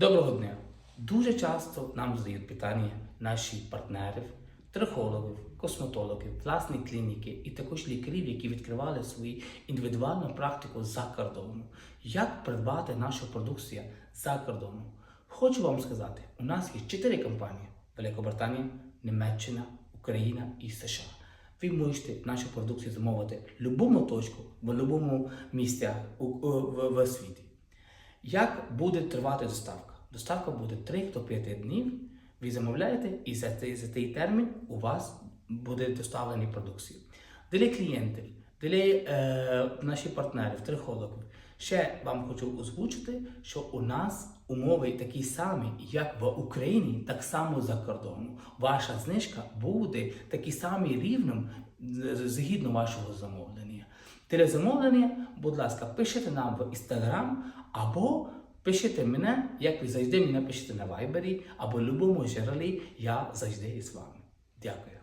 Доброго дня! Дуже часто нам задають питання наші партнерів, трихологів, косметологів, власні клініки і також лікарів, які відкривали свою індивідуальну практику за кордоном. Як придбати нашу продукцію за кордоном? Хочу вам сказати, у нас є чотири компанії: Великобританія, Німеччина, Україна і США. Ви можете нашу продукцію замовити в будь-якому точку, в будь-якому місці в світі. Як буде тривати доставка? Доставка буде 3 до 5 днів. Ви замовляєте, і за цей, за цей термін у вас буде доставлені продукції. Для клієнтів, для е, наших партнерів, трихологів, ще вам хочу озвучити, що у нас умови такі самі, як в Україні, так само за кордоном. Ваша знижка буде такі самі рівнем згідно вашого замовлення. Для замовлення, будь ласка, пишіть нам в інстаграм або пишіть мене, як ви завжди мене пишете на вайбері або в будь-якому джерелі, я завжди із вами. Дякую.